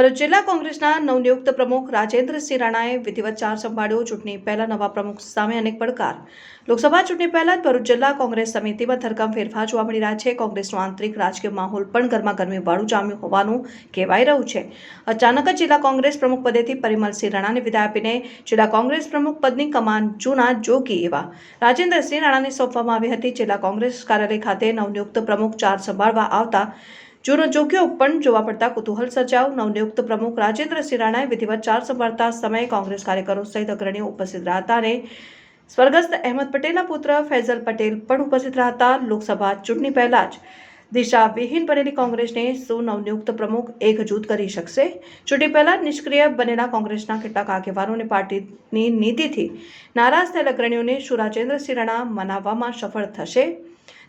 ભરૂચ જિલ્લા કોંગ્રેસના નવનિયુક્ત પ્રમુખ રાજેન્દ્રસિંહ રાણાએ વિધિવત ચાર સંભાળ્યો ચૂંટણી પહેલા નવા પ્રમુખ સામે અનેક પડકાર. લોકસભા ચૂંટણી પહેલા જ ભરૂચ જિલ્લા કોંગ્રેસ સમિતિમાં ધરકામ ફેરફાર જોવા મળી રહ્યા છે. કોંગ્રેસનો આંતરિક રાજકીય માહોલ પણ ગરમાગરમી વાળું જામ્યું હોવાનું કહેવાઈ રહ્યું છે. અચાનક જ જિલ્લા કોંગ્રેસ પ્રમુખ પદેથી પરિમલસિંહ રાણાને વિદાય આપીને જિલ્લા કોંગ્રેસ પ્રમુખ પદની કમાન જૂના જોગી એવા રાજેન્દ્રસિંહ રાણાને સોંપવામાં આવી હતી. જિલ્લા કોંગ્રેસ કાર્યાલય ખાતે નવનિયુક્ત પ્રમુખ ચાર સંભાળવા આવતા જૂનો જોગ્યો પણ જોવા પડતા કુતૂહલ સર્જાવ નવનિયુક્ત પ્રમુખ રાજેન્દ્રસિંહ રાણાએ વિધિવત ચાર સંભાળતા સમયે કોંગ્રેસ કાર્યકરો સહિત અગ્રણીઓ ઉપસ્થિત રહ્યા હતા અને સ્વર્ગસ્થ અહેમદ પટેલના પુત્ર ફૈઝલ પટેલ પણ ઉપસ્થિત રહ્યા હતા. લોકસભા ચૂંટણી પહેલા જ દિશાવિહીન બનેલી કોંગ્રેસને શું નવનિયુક્ત પ્રમુખ એકજૂથ કરી શકશે? ચૂંટણી પહેલા નિષ્ક્રિય બનેલા કોંગ્રેસના કેટલાક આગેવાનોને પાર્ટીની નીતિથી નારાજ થયેલ અગ્રણીઓને શું રાજેન્દ્રસિંહ રાણા મનાવવામાં સફળ થશે?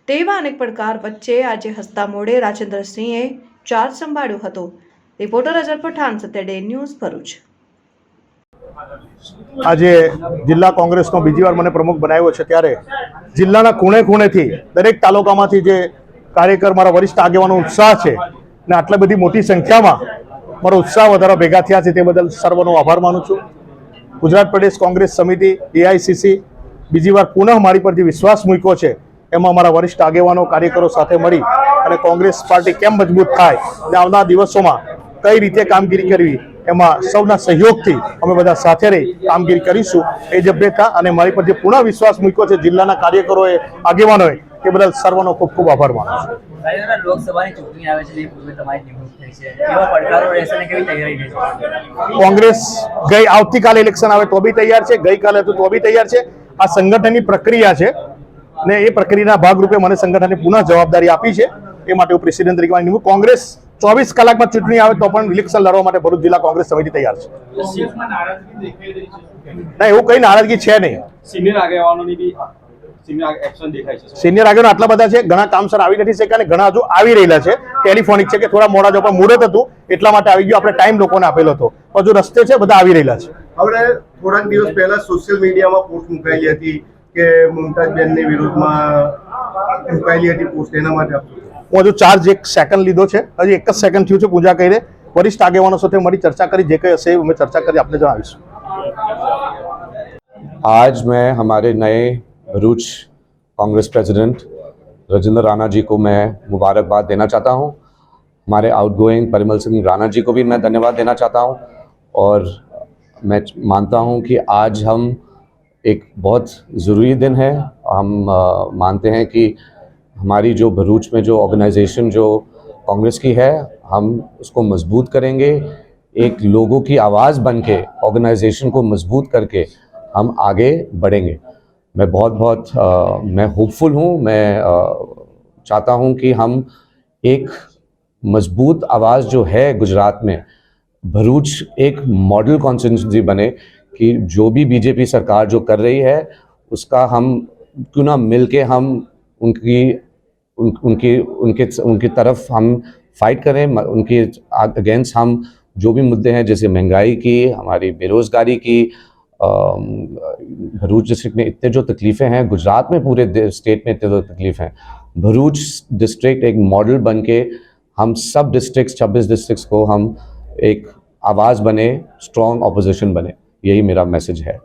તેવા અનેક પડકાર વચ્ચે આજે હસતા મોડે રાજેન્દ્રસિંહે ચાર્જ સંભાળ્યો હતો. Reporter Azhar Pathan day news Bharuch. આજે જિલ્લા કોંગ્રેસનો બીજી વાર મને પ્રમુખ બનાવ્યો છે ત્યારે જિલ્લાના ખૂણે ખૂણેથી દરેક તાલુકામાંથી જે કાર્યકર મારા વરિષ્ઠ આગેવાનો ઉત્સાહ છે ને આટલી બધી મોટી સંખ્યામાં મારો ઉત્સાહ વધારા ભેગા થયા છે તે બદલ સર્વનો આભાર માનું છું. ગુજરાત પ્રદેશ કોંગ્રેસ સમિતિ એઆઈસીસી બીજી વાર પુનઃ મારી પર જે વિશ્વાસ મૂક્યો છે. એમાં મારા વરિષ્ઠ આગેવાનો કાર્યકરો સાથે મળી અને કોંગ્રેસ પાર્ટી કેમ મજબૂત થાય અને આવનાર દિવસોમાં કઈ રીતે કામગીરી કરવી એમાં સૌના સહયોગથી અમે બધા સાથે રહી કામગીરી કરીશું. એ જભ્યતા અને મારી પર જે પૂર્ણ વિશ્વાસ મૂક્યો છે જિલ્લાના કાર્યકરોએ આગેવાનોએ એ બદલ સર્વનો ખૂબ ખૂબ આભાર માનું છું. લોકસભાની ચૂંટણી આવે તમારી કોંગ્રેસ ગઈ આવતીકાલે ઇલેક્શન આવે તો બી તૈયાર છે ગઈકાલે હતું તો બી તૈયાર છે. આ સંગઠનની પ્રક્રિયા છે ને એ પ્રક્રિયાના ભાગરૂપે મને સંગઠને પુનઃ જવાબદારી આપી છે. એ માટે હું પ્રેસિડેન્ટ તરીકે માની કોંગ્રેસ ચોવીસ કલાકમાં ચૂંટણી આવે તો પણ ઇલેક્શન લડવા માટે ભરૂચ જિલ્લા કોંગ્રેસ સમિતિ તૈયાર છે. ના એવું કઈ નારાજગી છે નહીં. સિનિયર આગેવાનોની સિનિયર એક્શન દેખાય છે સિનિયર આગળ આટલા બધા છે ઘણા કામસર આવી નથી શક્યા અને ઘણા હજુ આવી રહેલા છે. ટેલિફોનિક છે કે થોડા મોડા જો પણ મુહૂર્ત હતું એટલા માટે આવી ગયું. આપણે ટાઈમ લોકોને આપેલો હતો. હજુ રસ્તે છે બધા આવી રહેલા છે. હવે થોડાક દિવસ પહેલા સોશિયલ મીડિયામાં પોસ્ટ મુકાયેલી હતી. કે મુમતાજબેનની વિરુદ્ધમાં મુકાયેલી હતી પોસ્ટ એના માટે આપ શું કહેશો? હું હજુ ચાર્જ એક સેકન્ડ લીધો છે હજી એક જ સેકન્ડ થયું છે પૂજા કરીને વરિષ્ઠ આગેવાનો સાથે મળી ચર્ચા કરી જે કંઈ હશે એ અમે ચર્ચા કરી આપને જણાવીશું आज मैं हमारे नए भरूच कांग्रेस प्रेसिडेंट राजेंद्र राणा जी को मैं मुबारकबाद देना चाहता हूं हमारे आउटगोइंग परिमल सिंह राणा जी को भी मैं धन्यवाद देना चाहता हूं और मैं मानता हूं कि आज हम एक बहुत ज़रूरी दिन है। हम अ, मानते हैं कि हमारी जो भरूच में जो ऑर्गेनाइजेशन जो कांग्रेस की है हम उसको मज़बूत करेंगे। एक लोगों की आवाज़ बन के ऑर्गेनाइजेशन को मज़बूत करके हम आगे बढ़ेंगे। मैं बहुत बहुत अ, मैं होपफुल हूँ मैं अ, चाहता हूँ कि हम एक मज़बूत आवाज़ जो है गुजरात में भरूच एक मॉडल कॉन्स्टिट्यूंसी बने कि जो भी बीजेपी सरकार जो कर रही है उसका हम क्यों ना मिल के हम उनकी उन, उनकी उनके उनकी तरफ़ हम फाइट करें। उनके अगेंस्ट हम जो भी मुद्दे हैं जैसे महँगाई की हमारी बेरोज़गारी की भरूच डिस्ट्रिक्ट में इतने जो तकलीफ़ें हैं गुजरात में पूरे स्टेट में इतने जो तकलीफ़ हैं। भरूच डिस्ट्रिक्ट एक मॉडल बन के हम सब डिस्ट्रिक्ट्स छब्बीस डिस्ट्रिक्ट्स को हम एक आवाज़ बने स्ट्रॉन्ग अपोजिशन बने। यही मेरा मैसेज है